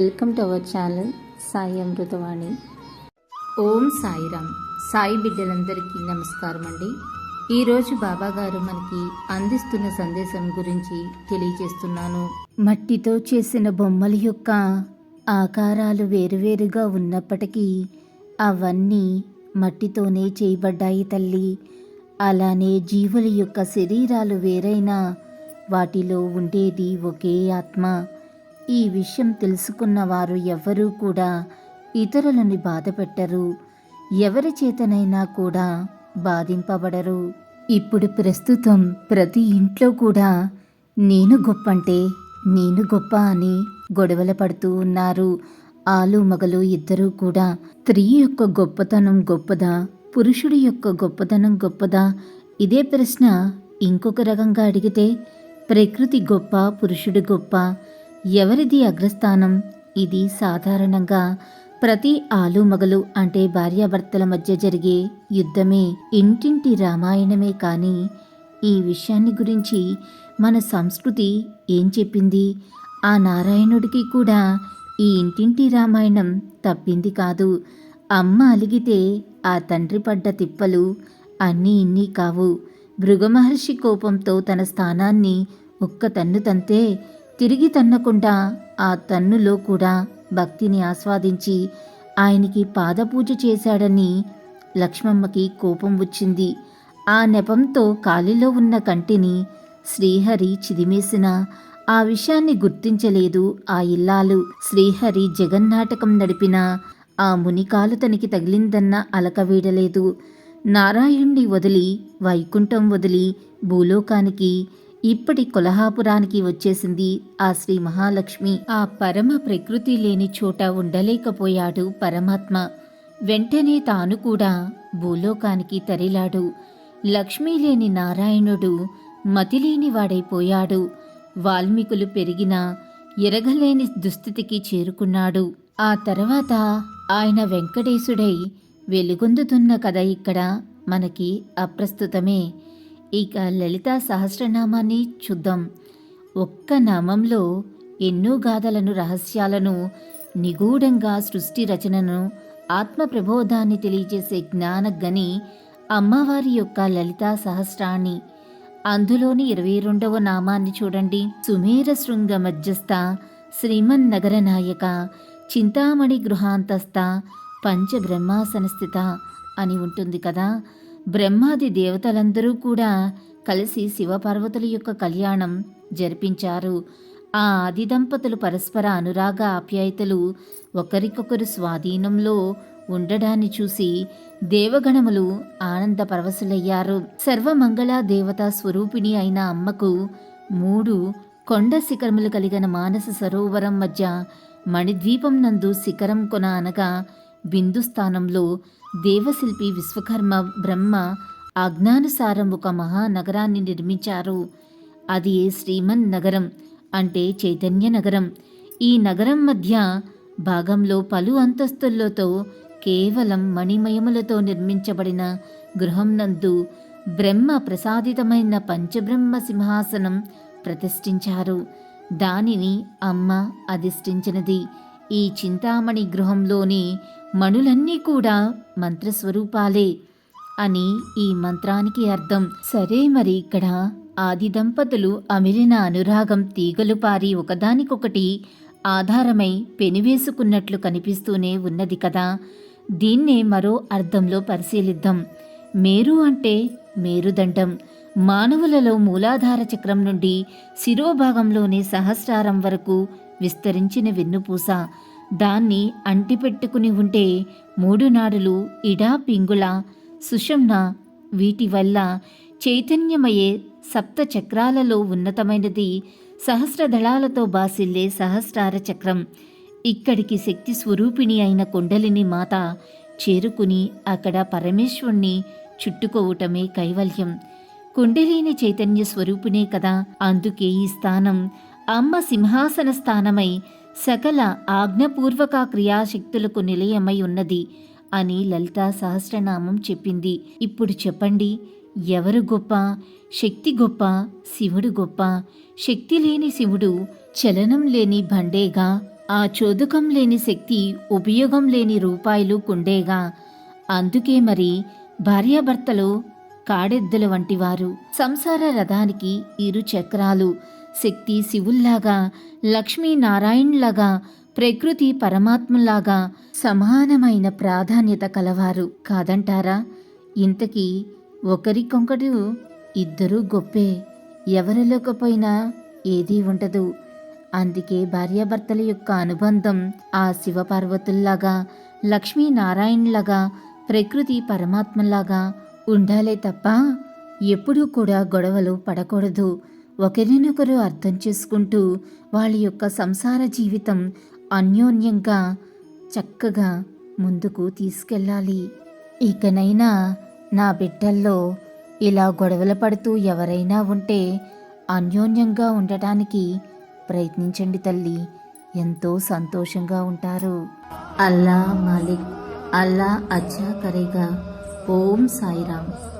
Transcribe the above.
Welcome to our channel Sai Amritavani Om Sairam. Sai బిడ్డలందరికీ నమస్కారం అండి. ఈరోజు బాబాగారు మనకి అందిస్తున్న సందేశం గురించి తెలియజేస్తున్నాను. మట్టితో చేసిన బొమ్మల యొక్క ఆకారాలు వేరువేరుగా ఉన్నప్పటికీ అవన్నీ మట్టితోనే చేయబడ్డాయి తల్లి. అలానే జీవుల యొక్క శరీరాలు వేరైనా వాటిలో ఉండేది ఒకే ఆత్మ. ఈ విషయం తెలుసుకున్న వారు ఎవ్వరూ కూడా ఇతరులని బాధపెట్టరు. ఎవరి చేతనైనా కూడా బాధింపబడరు. ఇప్పుడు ప్రస్తుతం ప్రతి ఇంట్లో కూడా నేను గొప్పంటే నేను గొప్ప అని గొడవలు పడుతూ ఉన్నారు. ఆలు మగలు ఇద్దరూ కూడా స్త్రీ యొక్క గొప్పతనం గొప్పదా? పురుషుడి యొక్క గొప్పతనం గొప్పదా? ఇదే ప్రశ్న ఇంకొక రకంగా అడిగితే ప్రకృతి గొప్ప పురుషుడు గొప్ప ఎవరిది అగ్రస్థానం? ఇది సాధారణంగా ప్రతి ఆలు మగలు అంటే భార్యాభర్తల మధ్య జరిగే యుద్ధమే ఇంటింటి రామాయణమే కానీ ఈ విషయాన్ని గురించి మన సంస్కృతి ఏం చెప్పింది? ఆ నారాయణుడికి కూడా ఈ ఇంటింటి రామాయణం తప్పింది కాదు. అమ్మ అలిగితే ఆ తండ్రి పడ్డ తిప్పలు అన్నీ ఇన్ని కావు. భృగమహర్షి కోపంతో తన స్థానాన్ని ఒక్క తన్ను తంతే తిరిగి తన్నకుండా ఆ తన్నులో కూడా భక్తిని ఆస్వాదించి ఆయనకి పాదపూజ చేశాడని లక్ష్మమ్మకి కోపం వచ్చింది. ఆ నెపంతో కాలిలో ఉన్న కంటిని శ్రీహరి చిదిమేసిన ఆ విషయాన్ని గుర్తించలేదు ఆ ఇల్లాలు. శ్రీహరి జగన్నాటకం నడిపిన ఆ మునికాలు తనకి తగిలిందన్న అలక వీడలేదు. నారాయణ్ణి వదిలి వైకుంఠం వదిలి భూలోకానికి ఇప్పటి కొలహాపురానికి వచ్చేసింది ఆ శ్రీ మహాలక్ష్మి. ఆ పరమ ప్రకృతి లేని చోట ఉండలేకపోయాడు పరమాత్మ. వెంటనే తాను కూడా భూలోకానికి తరిలాడు. లక్ష్మీ లేని నారాయణుడు మతిలేని వాడైపోయాడు. వాల్మీకులు పెరిగిన ఎరగలేని దుస్థితికి చేరుకున్నాడు. ఆ తర్వాత ఆయన వెంకటేశుడై వెలుగొందుతున్న కథ ఇక్కడ మనకి అప్రస్తుతమే. ఇక లలితా సహస్రనామాన్ని చూద్దాం. ఒక్క నామంలో ఎన్నో గాథలను రహస్యాలను నిగూఢంగా సృష్టి రచనను ఆత్మ ప్రబోధాన్ని తెలియజేసే జ్ఞానగని అమ్మవారి యొక్క లలితా సహస్రాన్ని. అందులోని ఇరవై రెండవ నామాన్ని చూడండి. సుమేర శృంగ మధ్యస్థ శ్రీమన్నగర నాయక చింతామణి గృహాంతస్థ పంచబ్రహ్మాసన స్థిత అని ఉంటుంది కదా. బ్రహ్మాది దేవతలందరూ కూడా కలిసి శివపార్వతుల యొక్క కళ్యాణం జరిపించారు. ఆ ఆది దంపతులు పరస్పర అనురాగ ఆప్యాయతలు ఒకరికొకరు స్వాధీనంలో ఉండడాన్ని చూసి దేవగణములు ఆనంద పరవశులయ్యారు. సర్వమంగళ దేవతా స్వరూపిణి అయిన అమ్మకు మూడు కొండ శిఖరములు కలిగిన మానస సరోవరం మధ్య మణిద్వీపం నందు శిఖరం కొన అనగా బిందు స్థానంలో దేవశిల్పి విశ్వకర్మ బ్రహ్మ ఆజ్ఞానుసారం ఒక మహానగరాన్ని నిర్మించారు. అది శ్రీమన్ నగరం అంటే చైతన్య నగరం. ఈ నగరం మధ్య భాగంలో పలు అంతస్తులతో కేవలం మణిమయములతో నిర్మించబడిన గృహం నందు బ్రహ్మ ప్రసాదితమైన పంచబ్రహ్మ సింహాసనం ప్రతిష్ఠించారు. దానిని అమ్మ అధిష్ఠించినది. ఈ చింతామణి గృహంలోని మణులన్నీ కూడా మంత్రస్వరూపాలే అని ఈ మంత్రానికి అర్థం. సరే మరి ఇక్కడ ఆది దంపతులు అమిలిన అనురాగం తీగలు పారి ఒకదానికొకటి ఆధారమై పెనివేసుకున్నట్లు కనిపిస్తూనే ఉన్నది కదా. దీన్నే మరో అర్థంలో పరిశీలిద్దాం. మేరు అంటే మేరుదండం. మానవులలో మూలాధార చక్రం నుండి శిరోభాగంలోని సహస్రారం వరకు విస్తరించిన వెన్నుపూస. దాన్ని అంటిపెట్టుకుని ఉంటే మూడు నాడులు ఇడా పింగుళ సుషమ్న వీటి వల్ల చైతన్యమయ్యే సప్త చక్రాలలో ఉన్నతమైనది సహస్రదళాలతో బాసిల్లే సహస్రార చక్రం. ఇక్కడికి శక్తి స్వరూపిణి అయిన కుండలిని మాత చేరుకుని అక్కడ పరమేశ్వరుణ్ణి చుట్టుకోవటమే కైవల్యం. కుండలిని చైతన్య స్వరూపిణే కదా అందుకే ఈ స్థానం. అమ్మ సింహాసన స్థానమై సకల ఆజ్ఞపూర్వక క్రియాశక్తులకు నిలయమై ఉన్నది అని లలిత సహస్రనామం చెప్పింది. ఇప్పుడు చెప్పండి ఎవరు గొప్ప? శక్తి గొప్ప? శివుడు గొప్ప? శక్తి లేని శివుడు చలనం లేని బండేగా? ఆ చోదకం లేని శక్తి ఉపయోగం లేని రూపాయలు కుండేగా? అందుకే మరి భార్యాభర్తలు కాడెద్దుల వంటివారు సంసార రథానికి ఇరు చక్రాలు శక్తి శివుల్లాగా లక్ష్మీనారాయణ్లాగా ప్రకృతి పరమాత్మలాగా సమానమైన ప్రాధాన్యత కలవారు కాదంటారా? ఇంతకీ ఒకరికొకరు ఇద్దరూ గొప్పే ఎవరిలోకపోయినా ఏదీ ఉండదు. అందుకే భార్యాభర్తల యొక్క అనుబంధం ఆ శివపార్వతుల్లాగా లక్ష్మీనారాయణ్లాగా ప్రకృతి పరమాత్మలాగా ఉండాలే తప్ప ఎప్పుడూ కూడా గొడవలు పడకూడదు. ఒకరినొకరు అర్థం చేసుకుంటూ వాళ్ళ యొక్క సంసార జీవితం అన్యోన్యంగా చక్కగా ముందుకు తీసుకెళ్ళాలి. ఇకనైనా నా బిడ్డల్లో ఇలా గొడవలు పడుతూ ఎవరైనా ఉంటే అన్యోన్యంగా ఉండటానికి ప్రయత్నించండి తల్లి. ఎంతో సంతోషంగా ఉంటారు. అల్లా మాలిక్ అల్లా అచ్చా కరేగా. ఓం సాయిరామ్.